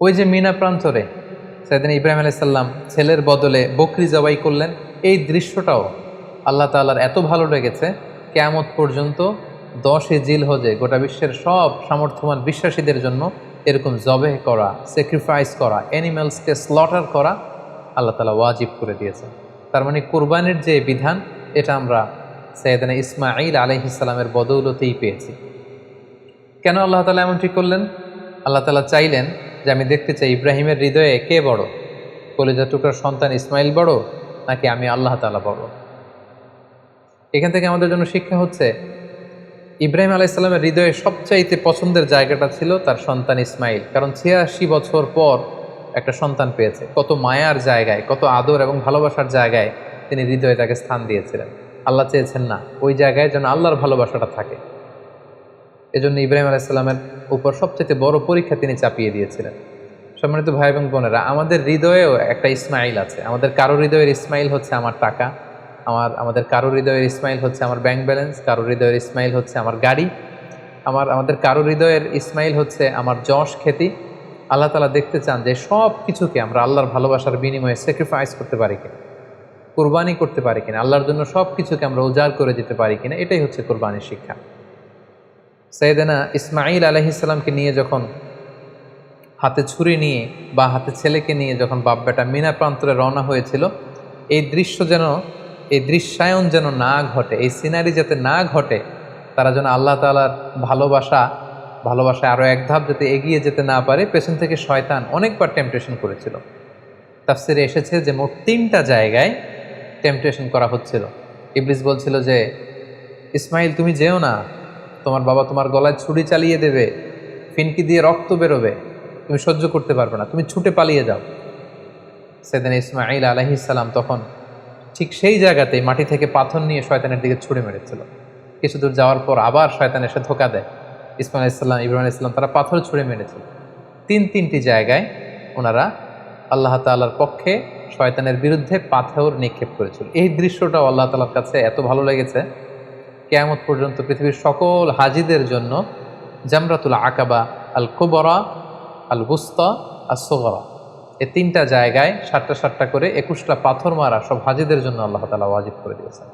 ওই যে মিনা প্রান্তরে, সেদিন ইব্রাহিম আলাইসাল্লাম ছেলের বদলে বকরি জবাই করলেন, এই দৃশ্যটাও আল্লাহ তাল্লার এত ভালো লেগেছে, কেয়ামত পর্যন্ত দশে জিল হজে গোটা বিশ্বের সব সামর্থ্যবান বিশ্বাসীদের জন্য এরকম জবে করা স্যাক্রিফাইস করা অ্যানিম্যালসকে স্লটার করা আল্লাহ তালা ওয়াজিব করে দিয়েছেন। তার মানে কোরবানির যে বিধান, এটা আমরা সৈয়দানা ইসমাইল আলহিসাল্লামের বদৌলতেই পেয়েছি। কেন আল্লাহ তালা এমন ঠিক করলেন? আল্লাহ তালা চাইলেন যে আমি দেখতে চাই ইব্রাহিমের হৃদয়ে কে বড়? কলেজা টুকরার সন্তান ইসমাইল বড়, নাকি আমি আল্লাহ তালা বড়? এখান থেকে আমাদের জন্য শিক্ষা হচ্ছে, ইব্রাহিম আলাইসাল্লামের হৃদয়ে সবচাইতে পছন্দের জায়গাটা ছিল তার সন্তান ইসমাইল। কারণ ছিয়াশি বছর পর একটা সন্তান পেয়েছে। কত মায়ার জায়গায়, কত আদর এবং ভালোবাসার জায়গায় তিনি হৃদয়ে তাকে স্থান দিয়েছিলেন। আল্লাহ চেয়েছেন না, ওই জায়গায় যেন আল্লাহর ভালোবাসাটা থাকে। এজন্য ইব্রাহিম আলাইসাল্লামের উপর সবচেয়ে বড় পরীক্ষা তিনি চাপিয়ে দিয়েছিলেন। সম্মানিত ভাই এবং বোনেরা, আমাদের হৃদয়েও একটা ইসমাইল আছে। আমাদের কারও হৃদয়ের ইসমাইল হচ্ছে আমার টাকা, আমার, আমাদের কারও হৃদয়ের ইসমাইল হচ্ছে আমার ব্যাংক ব্যালেন্স কারও হৃদয়ের ইসমাইল হচ্ছে আমার গাড়ি, আমার, আমাদের কারও হৃদয়ের ইসমাইল হচ্ছে আমার যশ খ্যাতি। আল্লাহ তালা দেখতে চান যে সব কিছুকে আমরা আল্লাহর ভালোবাসার বিনিময়ে স্যাক্রিফাইস করতে পারি কিনা, কোরবানি করতে পারি কিনা, আল্লাহর জন্য সব কিছুকে আমরা উজাড় করে দিতে পারি কিনা, এটাই হচ্ছে কোরবানির শিক্ষা। সৈয়দানা ইসমাইল আলহিসাল্লামকে নিয়ে যখন হাতে ছুরি নিয়ে বা হাতে ছেলেকে নিয়ে যখন বাপ বেটা মিনা প্রান্তরে রওনা হয়েছিল, এই দৃশ্য যেন, এই দৃশ্যায়ন যেন না ঘটে, এই সিনারি যাতে না ঘটে, তারা যেন আল্লাহ তালার ভালোবাসা, ভালোবাসায় আরও এক ধাপ যাতে এগিয়ে যেতে না পারে, পেছন থেকে শয়তান অনেকবার টেম্পটেশন করেছিল। তাফসিরে এসেছে যে মোট তিনটা জায়গায় টেম্পটেশন করা হচ্ছিল। ইবলিস বলছিল যে, ইসমাইল, তুমি যেও না। তোমার বাবা তোমার গলায় ছুরি চালিয়ে দেবে, ফিনকি দিয়ে রক্ত বেরোবে। তুমি সহ্য করতে পারবে না, তুমি ছুটে পালিয়ে যাও। সেদিন ইসমাইল আলহিসাল্লাম তখন ঠিক সেই জায়গাতেই মাটি থেকে পাথর নিয়ে শয়তানের দিকে ছুড়ে মেরেছিল। কিছু দূর যাওয়ার পর আবার শয়তান এসে ধোকা দেয়। ইসমাইল ইসলাম ইব্রাহিম ইসলাম তারা পাথর ছুঁড়ে মেরেছিল। তিন তিনটি জায়গায় ওনারা আল্লাহ তাল্লার পক্ষে শয়তানের বিরুদ্ধে পাথর নিক্ষেপ করেছিল। এই দৃশ্যটাও আল্লাহ তালার কাছে এত ভালো লেগেছে। কেয়ামত পর্যন্ত পৃথিবীর সকল হাজিদের জন্য জামরাতুল আকাবা আল কুবরা আল বুস্তা আর সোগরা এ তিনটা জায়গায় সাতটা সাতটা করে একুশটা পাথর মারা সব হাজিদের জন্য আল্লাহ তালা ওয়াজিব করে দিয়েছেন।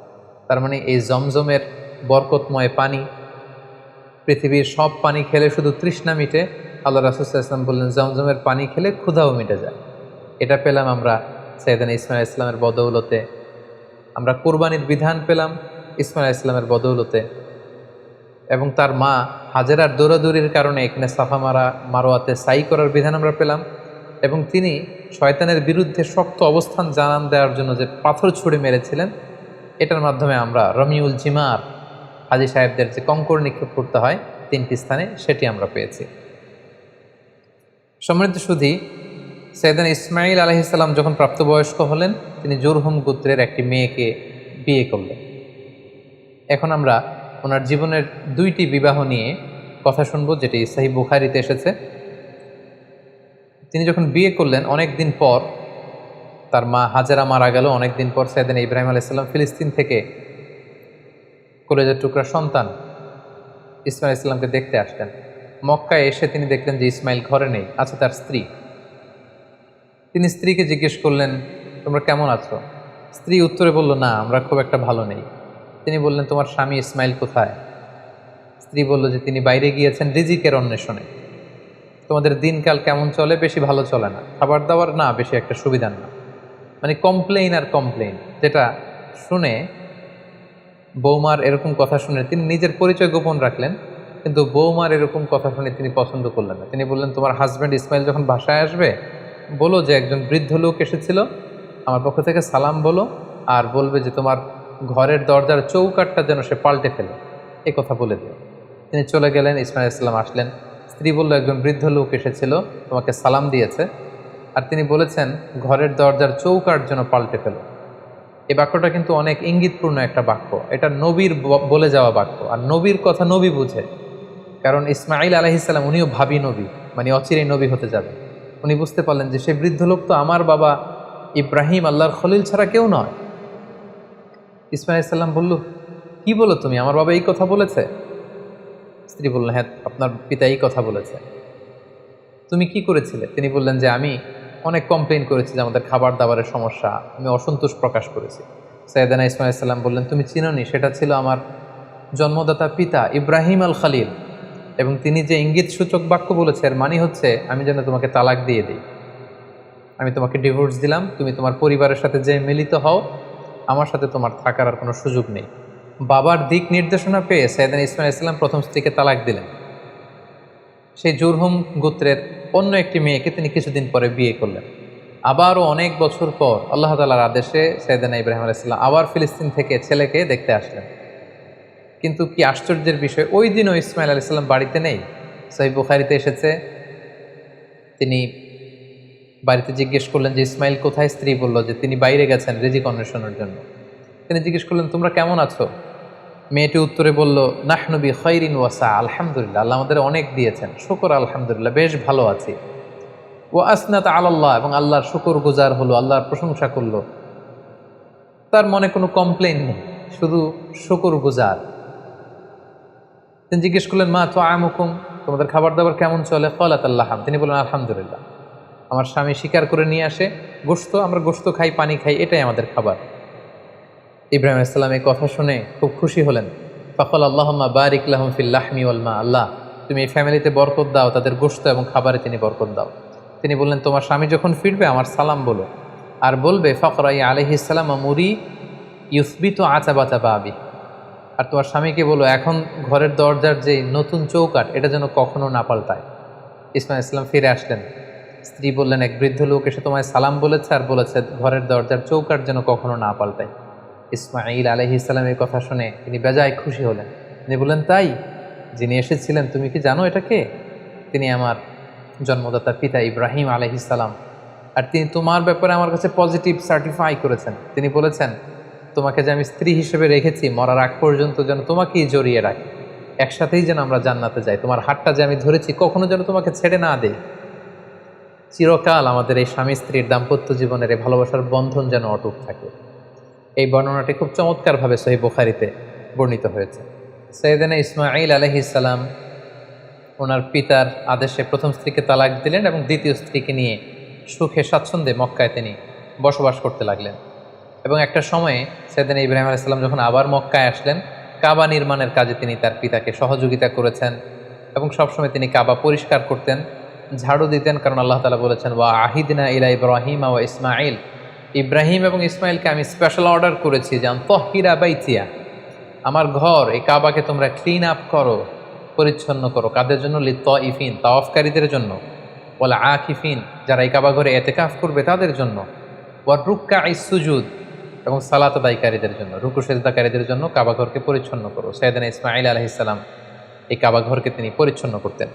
তার মানে এই জমজমের বরকতময় পানি, পৃথিবীর সব পানি খেলে শুধু তৃষ্ণা মিটে, আল্লাহ রাসুসাল্লাম বললেন, জমজমের পানি খেলে ক্ষুধাও মিটে যায়। এটা পেলাম আমরা সৈয়দান ইসমাইল ইসলামের বদৌলতে। আমরা কোরবানির বিধান পেলাম ইসমাইল ইসলামের বদৌলতে। এবং তার মা হাজেরার দৌড়াদৌড়ির কারণে এখানে সাফা মারা, মারোয়াতে সাই করার বিধান আমরা পেলাম এবং তিনি শয়তানের বিরুদ্ধে শক্ত অবস্থান জানান দেওয়ার জন্য যে পাথর ছুড়ে মেরেছিলেন, এটার মাধ্যমে আমরা রমিউল জিমার হাজি সাহেবদের যে কঙ্কর নিক্ষেপ করতে হয় তিনটি স্থানে, সেটি আমরা পেয়েছি। সমৃদ্ধ সুধী সৈদান ইসমাইল আলহিসাল্লাম যখন প্রাপ্তবয়স্ক হলেন, তিনি জোরহুম গোত্রের একটি মেয়েকে বিয়ে করলেন। এখন আমরা ওনার জীবনের দুইটি বিবাহ নিয়ে কথা শুনব, যেটি সাহি বুখারিতে এসেছে। তিনি যখন বিয়ে করলেন, অনেক দিন পর তার মা হাজারা মারা গেল। অনেক দিন পর সাইদিন ইব্রাহিম আলাইসাল্লাম ফিলিস্তিন থেকে কলেজের টুকরা সন্তান ইসমাইল ইসলামকে দেখতে আসলেন। মক্কায় এসে তিনি দেখলেন যে ইসমাইল ঘরে নেই, আছে তার স্ত্রী। তিনি স্ত্রীকে জিজ্ঞেস করলেন, তোমরা কেমন আছো? স্ত্রী উত্তরে বলল, না, আমরা খুব একটা ভালো নেই। তিনি বললেন, তোমার স্বামী ইসমাইল কোথায়? স্ত্রী বলল যে, তিনি বাইরে গিয়েছেন রিজিকের অন্বেষণে। তোমাদের দিনকাল কেমন চলে বেশি ভালো চলে না। খাবার দাবার না, বেশি একটা সুবিধা না। মানে কমপ্লেইন আর কমপ্লেইন, যেটা শুনে বৌমার এরকম কথা শুনে তিনি নিজের পরিচয় গোপন রাখলেন, কিন্তু বৌমার এরকম কথা শুনে তিনি পছন্দ করলেন না। তিনি বললেন, তোমার হাজব্যান্ড ইসমাইল যখন বাসায় আসবে, বলো যে একজন বৃদ্ধ লোক এসেছিল, আমার পক্ষ থেকে সালাম বলো আর বলবে যে, তোমার ঘরের দরজার চৌকাটটা যেন সে পাল্টে ফেলে। এ কথা বলে দিও। তিনি চলে গেলেন, ইসমাইল ইসলাম আসলেন। স্ত্রী বলল, একজন বৃদ্ধ লোক এসেছিল, তোমাকে সালাম দিয়েছে। আর তিনি বলেছেন, ঘরের দরজার চৌকাট যেন পাল্টে ফেলো। এই বাক্যটা কিন্তু অনেক ইঙ্গিতপূর্ণ একটা বাক্য। এটা নবীর বলে যাওয়া বাক্য। আর নবীর কথা নবী বুঝে। কারণ ইসমাইল আলহিসাল্লাম উনিও ভাবি নবী মানে অচিরেই নবী হতে যাবে। উনি বুঝতে পারলেন যে সেই বৃদ্ধ লোক তো আমার বাবা ইব্রাহিম আল্লাহর খলিল ছাড়া কেউ নয়। ইসমাইল ইসলাম বলল, কি বলো তুমি? আমার বাবা এই কথা বলেছে? স্ত্রী বললেন হ্যাঁ আপনার পিতা এই কথা বলেছে। তুমি কি করেছিলে? তিনি বললেন যে, আমি অনেক কমপ্লেন করেছি যে আমাদের খাবার দাবারের সমস্যা। আমি অসন্তোষ প্রকাশ করেছি। সৈয়দানা ইসমাইল বললেন, তুমি চিনোনি? সেটা ছিল আমার জন্মদাতা পিতা ইব্রাহিম আল খালিল। এবং তিনি যে ইঙ্গিত সূচক বাক্য বলেছে, এর মানে হচ্ছে, আমি যেন তোমাকে তালাক দিয়ে দিই। আমি তোমাকে ডিভোর্স দিলাম, তুমি তোমার পরিবারের সাথে যে মিলিত হও আমার সাথে তোমার থাকার আর কোনো সুযোগ নেই। বাবার দিক নির্দেশনা পেয়ে সৈয়দান ইসমাইল ইসলাম প্রথম স্ত্রীকে তালাক দিলেন। সেই জুরহুম গোত্রের অন্য একটি মেয়েকে তিনি কিছুদিন পরে বিয়ে করলেন। আবারও অনেক বছর পর আল্লাহ তালার আদেশে সৈয়দানা ইব্রাহিম আলাইসাল্লাম আবার ফিলিস্তিন থেকে ছেলেকে দেখতে আসলেন। কিন্তু কি আশ্চর্যের বিষয়, ওই দিনও ইসমাইল আলাইসাল্লাম বাড়িতে নেই। সহি বুখারিতে এসেছে, তিনি বাড়িতে জিজ্ঞেস করলেন যে, ইসমাইল কোথায়? স্ত্রী বলল যে, তিনি বাইরে গেছেন রেজিক অন্বেষণের জন্য। তিনি জিজ্ঞেস করলেন, তোমরা কেমন আছো? মেয়েটি উত্তরে বলল নাহনবী খৈরিন ওয়াসা আলহামদুলিল্লাহ। আল্লাহ আমাদের অনেক দিয়েছেন। শুকর, আলহামদুলিল্লাহ। বেশ ভালো আছি। ও আসনাত আল্লাহ এবং আল্লাহর শুকর গুজার হলো, আল্লাহর প্রশংসা করল। তার মনে কোনো কমপ্লেন নেই, শুধু শুকর গুজার। তিনি জিজ্ঞেস করলেন, মা তো আমুকুম তোমাদের খাবার দাবার কেমন চলে? কলাত আল্লাহ তিনি বললেন, আলহামদুলিল্লাহ। আমার স্বামী শিকার করে নিয়ে আসে গোস্ত আমরা গোস্ত খাই, পানি খাই, এটাই আমাদের খাবার। ইব্রাহিম ইসলাম এই কথা শুনে খুব খুশি হলেন। ফখল আল্লাহম্মা বারিক লাহম আল্লাহ, তুমি এই ফ্যামিলিতে বরকত দাও, তাদের গোস্ত এবং খাবারে তিনি বরকত দাও। তিনি বললেন, তোমার স্বামী যখন ফিরবে, আমার সালাম বলো। আর বলবে ফকরাই আলহিসাল্লাম মুরি ইউসবিত আচা বাচা বাবি আর তোমার স্বামীকে বলো, এখন ঘরের দরজার যে নতুন চৌকাট এটা যেন কখনো না পাল্টায়। ইসমাইল ইসলাম ফিরে আসলেন। স্ত্রী বললেন, এক বৃদ্ধ লোক এসে তোমায় সালাম বলেছে আর বলেছে, ঘরের দরজার চৌকার যেন কখনো না পাল্টায়। ইসমাইল আলহি ইসলামের কথা শুনে তিনি বেজায় খুশি হলেন। তিনি বললেন, তাই? যিনি এসেছিলেন, তুমি কি জানো এটাকে তিনি, আমার জন্মদাতার পিতা ইব্রাহিম আলহিসাল্লাম আর তিনি তোমার ব্যাপারে আমার কাছে পজিটিভ সার্টিফাই করেছেন। তিনি বলেছেন, তোমাকে যে আমি স্ত্রী হিসেবে রেখেছি, মরার আগ পর্যন্ত যেন তোমাকেই জড়িয়ে রাখি। একসাথেই যেন আমরা জান্নাতে যাই। তোমার হাতটা যে আমি ধরেছি, কখনো যেন তোমাকে ছেড়ে না দেই। চিরকাল আমাদের এই স্বামী স্ত্রীর দাম্পত্য জীবনের এই ভালোবাসার বন্ধন যেন অটুট থাকে। এই বর্ণনাটি খুব চমৎকারভাবে সহি বুখারিতে বর্ণিত হয়েছে। সৈয়দানা ইসমাইল আলহিসাল্লাম ওনার পিতার আদেশে প্রথম স্ত্রীকে তালাক দিলেন এবং দ্বিতীয় স্ত্রীকে নিয়ে সুখে স্বাচ্ছন্দ্যে মক্কায় তিনি বসবাস করতে লাগলেন। এবং একটা সময়ে সৈয়দানা ইব্রাহিম আলাইসাল্লাম যখন আবার মক্কায় আসলেন, কাবা নির্মাণের কাজে তিনি তার পিতাকে সহযোগিতা করেছেন এবং সবসময় তিনি কাবা পরিষ্কার করতেন। ঝাড়ু দিতেন কারণ আল্লাহ তালা বলেছেন, ওয়া আহিদিনা ইলা ইব্রাহিম ওয়া ইসমাইল ইব্রাহিম এবং ইসমাইলকে আমি স্পেশাল অর্ডার করেছি, যে তহিরা বাইতিয়া, আমার ঘর, এই কাবাকে তোমরা ক্লিন আপ করো, পরিচ্ছন্ন করো। কাদের জন্য? লিত ইফিন তাওয়াফকারীদের জন্য। বলে আকিফিন, যারা এই কাবা ঘরে এতেকাফ করবে তাদের জন্য। ওয়ার রুক্কা ইসুজুদ এবং সালাত আদায়কারীদের জন্য। রুকু সেজদাকারীদের জন্য কাবা ঘরকে পরিচ্ছন্ন করো। সৈয়দানা ইসমাইল আলহিসাল্লাম এই কাবা ঘরকে তিনি পরিচ্ছন্ন করতেন।